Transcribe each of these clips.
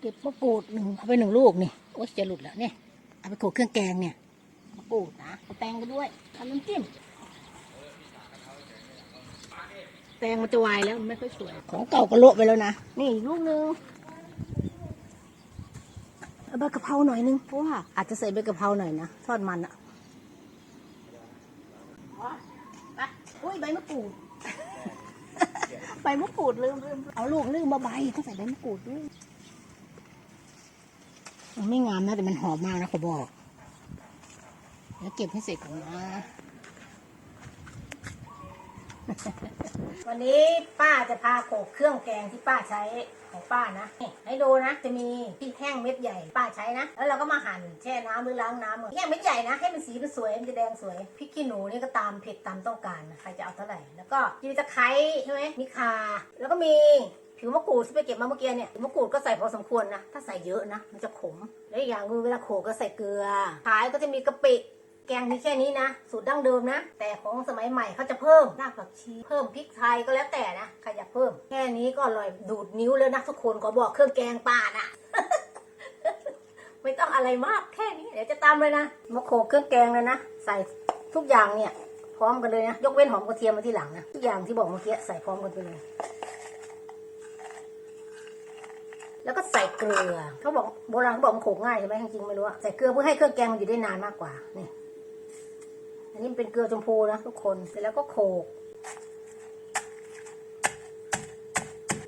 เก็บมะกรูดหนึ่งเอาไปหนึ่งลูกนี่โอ้ยจะหลุดแล้วเนี่ยเอาไปโขลกเครื่องแกงเนี่ยมะกรูดนะเอาแตงไปด้วยทำน้ำจิ้มแตงมันจะวายแล้วมันไม่ค่อยสวย ของเก่าก็โละไปแล้วนะนี่อีกลูกนึงเอาใบกะเพราหน่อยนึงเพราะว่าอาจจะใส่ใบกะเพราหน่อยนะทอดมันอะไปอุ้ยใบมะกรูดใบมะกรูดลืมลืมเอาลูกลืมมาใบต้องใส่ใบมะกรูดด้วย มันไม่งามนะแต่มันหอมมากนะขาบอกเดี๋ยวเก็บให้เสร็จก่อนนะ วันนี้ป้าจะพาโขกเครื่องแกงที่ป้าใช้ของป้านะนี่ให้ดูนะ จะมีพริกแห้งเม็ดใหญ่ป้าใช้นะ แล้วเราก็มาหั่นแช่น้ำหรือล้างน้ำก่อนพริกแห้งเม็ดใหญ่นะให้มันสีมันสวยมันจะแดงสวยพริกขี้หนูนี่ก็ตามเผ็ดตามต้องการใครจะเอาเท่าไหร่ แล้วก็มีตะไคร้ใช่ไหมมีข่าแล้วก็มี ผิวมะกรูดที่ไปเก็บมาเมื่อกี้เนี่ยผิวมะกรูดก็ใส่พอสมควรนะ ถ้าใส่เยอะนะ มันจะขม แล้วอีกอย่างคือเวลาโขลกก็ใส่เกลือขายก็จะมีกะปิแกงมีแค่นี้นะ สูตรดั้งเดิมนะ แต่ของสมัยใหม่เขาจะเพิ่มรากผักชี เพิ่มพริกไทยก็แล้วแต่นะใครอยากเพิ่ม แค่นี้ก็อร่อยดูดนิ้วเลยนะทุกคนก็บอกเครื่องแกงป่าน่ะ ไม่ต้องอะไรมากแค่นี้เดี๋ยวจะตามเลยนะมาโขลกเครื่องแกงเลยนะ ใส่ทุกอย่างเนี่ย พร้อมกันเลยนะ ยกเว้นหอมกระเทียมมาที่หลังนะทุกอย่างที่บอกเมื่อกี้ใส่พร้อมกันไปเลย แล้วก็ใส่เกลือเขาบอกโบราณเขาบอกมันโขกง่ายใช่ไหมจริงๆไม่รู้อะใส่เกลือเพื่อให้เครื่องแกงมันอยู่ได้นานมากกว่านี่อันนี้เป็นเกลือชมพูนะทุกคนเสร็จแล้วก็โขก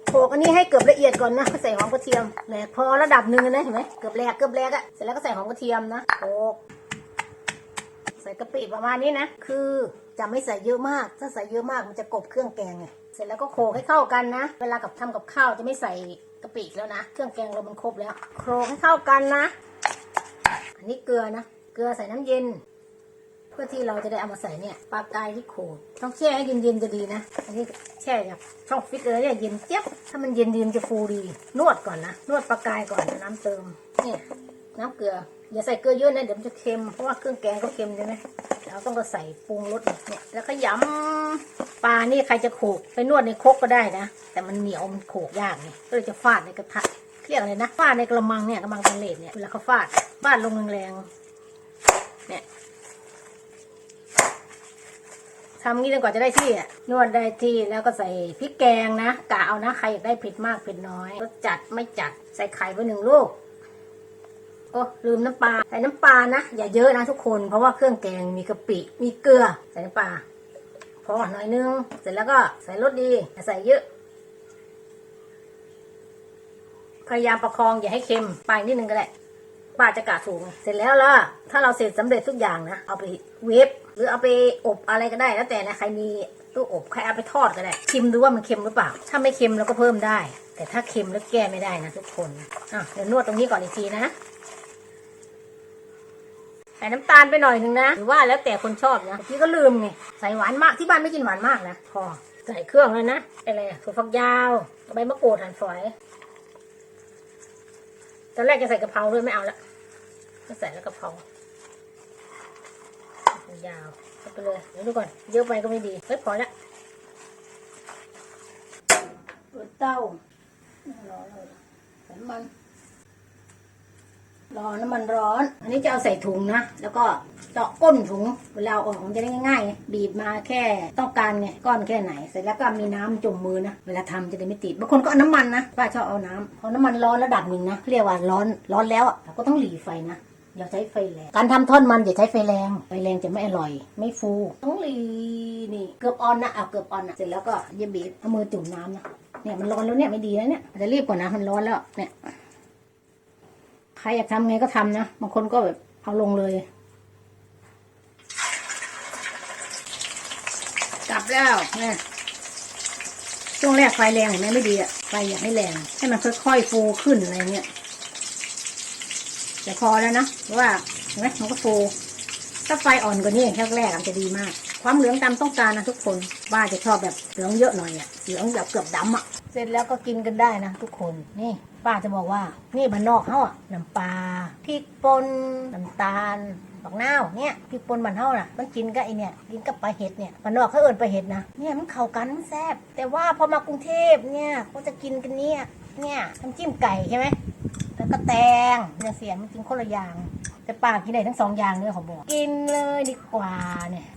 โขกอันนี้ให้เกือบละเอียดก่อนนะใส่หอมกระเทียมแหลกพอระดับหนึ่งนะเห็นไหมเกือบแหลกเกือบแหลกอะเสร็จแล้วก็ใส่หอมกระเทียมนะโขกใส่กะปิประมาณนี้นะคือจะไม่ใส่เยอะมาก ถ้าใส่เยอะมากมันจะกบเครื่องแกงไงเสร็จแล้วก็โขกให้เข้ากันนะ เวลากับทำกับข้าวจะไม่ใส่ กะปิอีกแล้วนะ เครื่องแกงเรามันครบแล้วโขลกให้เข้ากันนะ อันนี้เกลือนะ เกลือใส่น้ำเย็น เพื่อที่เราจะได้เอามาใส่เนี่ยปลากายที่โขลกต้องแช่ให้เย็นๆจะดีนะ อันนี้แช่จากช่องฟิตเลยเนี่ยเย็นเจี๊ยบ ถ้ามันเย็นดีมันจะฟูดี นวดก่อนนะ นวดปลากายก่อนน้ำเติม เนี่ย น้ำเกลือ อย่าใส่เกลือเยอะนะเดี๋ยวมันจะเค็ม เพราะว่าเครื่องแกงก็เค็มใช่ไหมเราต้องก็ใส่ปรุงรสเนี่ย แล้วก็ยำปลานี่ใครจะโขลกไปนวดในครกก็ได้นะ แต่มันเหนียวมันโขลกยากไงก็เลยจะฟาดในกระทะเรียกอะไรนะฟาดในกระมังเนี่ยกระมังกันเลดเนี่ยเวลาเขาฟาดฟาดลงแรงๆเนี่ยทำงี้จนกว่าจะได้ที่อะนวดได้ที่แล้วก็ใส่พริกแกงนะกะเอานะใครอยากได้เผ็ดมากเผ็ดน้อยรสจัดไม่จัดใส่ไข่ไปหนึ่งลูก โอ้ลืมน้ำปลาใส่น้ำปลานะอย่าเยอะนะทุกคน เพราะว่าเครื่องแกงมีกะปิมีเกลือใส่น้ำปลาพอหน่อยนึงเสร็จแล้วก็ใส่รสดีอย่าใส่เยอะ พยายามประคองอย่าให้เค็มไปนิดนึงก็ได้ป้าจะกะถูกไงเสร็จแล้วล่ะถ้าเราเสร็จสำเร็จทุกอย่างนะเอาไปเวฟหรือเอาไปอบอะไรก็ได้ แล้วแต่นะใครมีตู้อบใครเอาไปทอดก็ได้ชิมดูว่ามันเค็มหรือเปล่า ถ้าไม่เค็มเราก็เพิ่มได้ แต่ถ้าเค็มแล้วแก้ไม่ได้นะทุกคนอะเดี๋ยวนวดตรงนี้ก่อนอีกทีนะ ส่น้ำตาลไปหน่อยหนึ่งนะหรือว่าแล้วแต่คนชอบนะพี่ก็ลืมไงใส่หวานมากที่บ้านไม่กินหวานมากนะพอใส่เครื่องเลยนะอะไรถั่วฝักยาวใบมะกรูดหั่นฝอยตอนแรกจะใส่กะเพราด้วยไม่เอาละก็ใส่แล้วกะเพรายาวเข้าไปเลยเดี๋ยวดูก่อนเยอะไปก็ไม่ดีเฮ้ยพอละเปิดเต้ารอเลยใส่น้ำมัน รอน้ำมันร้อน อันนี้จะเอาใส่ถุงนะ แล้วก็เจาะก้นถุงเวลาออกมันจะได้ง่ายๆ บีบมาแค่ต้องการไงก้อนแค่ไหน เสร็จแล้วก็มีน้ำจุ่มมือนะ เวลาทำจะได้ไม่ติด บางคนก็เอาน้ำมันนะป้าชอบเอาน้ำพอน้ำมันร้อนระดับหนึ่งนะ เรียกว่าร้อนร้อนแล้วอะเราก็ต้องหลีไฟนะอย่าใช้ไฟแรง การทำทอดมันอย่าใช้ไฟแรง ไฟแรงจะไม่อร่อย ไม่ฟู ต้องหลีนี่ เกือบออนนะเอาเกือบออนนะเสร็จแล้วก็อย่าบีบเอามือจุ่มน้ำนะ เนี่ยมันร้อนแล้วเนี่ยไม่ดีนะเนี่ยจจะรีบกว่านะมันร้อนแล้ว เนี่ย ใครอยากทำไงก็ทำนะ บางคนก็แบบเอาลงเลย กลับแล้วนี่ช่วงแรกไฟแรงเห็นไหมไม่ดีอะไฟอย่าให้แรง ให้มันค่อยๆฟูขึ้นอะไรเงี้ยแต่พอแล้วนะเพราะว่าเห็นไหมมันก็ฟูถ้าไฟอ่อนกว่านี้แรกๆอาจจะดีมาก ความเหลืองตามต้องการนะทุกคนบ้าจะชอบแบบเหลืองเยอะหน่อยอะเหลืองแบบเกือบดำอะ เสร็จแล้วก็กินกันได้นะทุกคนนี่ป้าจะบอกว่า นี่บ้านนอกเขาอะน้ำปลาพริกป่นน้ำตาลบักนาวเนี่ยพริกป่นบ้านเฮาน่ะมันกินกับไอเนี่ยกินกับปลาเห็ดเนี่ยบ้านนอกเขาเอิ้นปลาเห็ดนะเนี่ยมันเข้ากันมันแซ่บแต่ว่าพอมากรุงเทพเนี่ยเขาจะกินกันเนี่ยเนี่ยน้ำจิ้มไก่ใช่ไหมแล้วก็แตงเนี่ยเสียมันกินคนละอย่าง แต่ป้ากินได้ทั้งสองอย่างเลยขาบอกกินเลยดีกว่าเนี่ย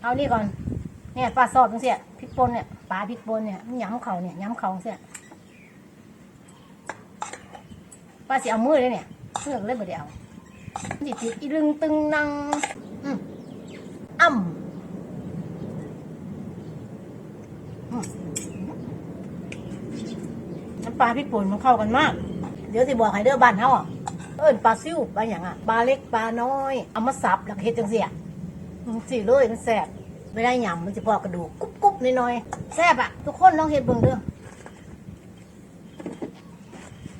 เอานี่ก่อน เนี่ยปลาซอบจังเสียพริกป่นเนี่ยปลาพริกป่นเนี่ยมันย้ำเขาเนี่ยย้ำเขาจังเสียปลาเสิเอามือเลยเนี่ยเลือกเลยบ่ได้เอาจิติดอีลึงตึงนังอืมอ่ำอืมน้ำปลาพริกป่นมันเข้ากันมาก เดี๋ยวสิบอกให้เด้อบ้านเฮาอะเอิ้นปลาซิ่วปลาหยังอะปลาเล็กปลาน้อย เอามาสับแล้วก็เฮ็ดจังเสียอืมสิเลยมันแซ่บ ไม่ได้หยำมันจะพอกระดูกกรุบกรุบๆน้อยๆแซ่บอะทุกคนลองเห็ดเบิ่งเด้อ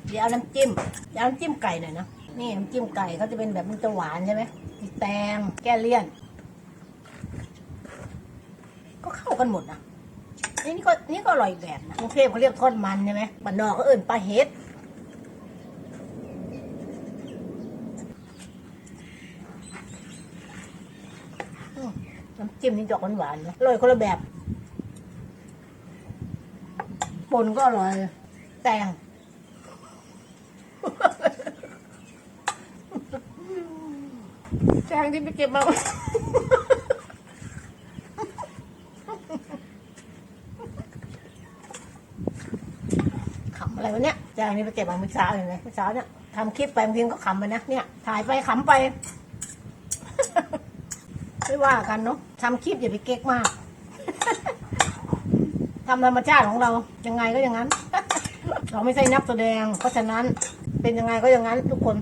เดี๋ยวเอาน้ำจิ้มเดี๋ยวเอาน้ำจิ้มไก่หน่อยนะนี่น้ำจิ้มไก่เขาจะเป็นแบบมันจะหวานใช่ไหมมีแตงแก้เลี่ยน ก็เข้ากันหมดนะนี่นี่ก็นี่ก็อร่อยแบบนะกรุงเทพเขาเรียกทอดมันใช่ไหมบ้านนอกก็เอิ่นปลาเฮ็ด อืมน้ำ จิ้มนี่ดอกหวานๆนะอร่อยคนละแบบปนก็อร่อย แตงแตงที่ไปเก็บมาขำอะไรวะเนี่ยแจงนี่ไปเก็บมาเมื่อเช้าเลยนะเมื่อเช้าเนี่ยทำคลิปไปบางทีก็ขำไปนะเนี่ยถ่ายไปขำไป ไม่ว่ากันเนาะทำคลิปอย่าไปเก๊กมากทำธรรมชาติของเรายังไงก็อย่างนั้น เราไม่ใช่นักแสดง เพราะฉะนั้นเป็นยังไงก็อย่างนั้น ทุกคน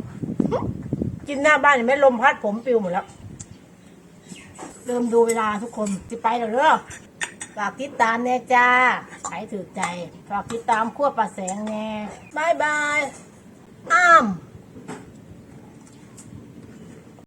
กินหน้าบ้านเห็นไหมลมพัดผมปิวหมดแล้วเริ่มดูเวลาทุกคนจะไปแล้วเด้อฝากติดตามแน่จ้าใช้ถือใจ ฝากติดตามขั้วปลาแสงแน่บายบายอ้าม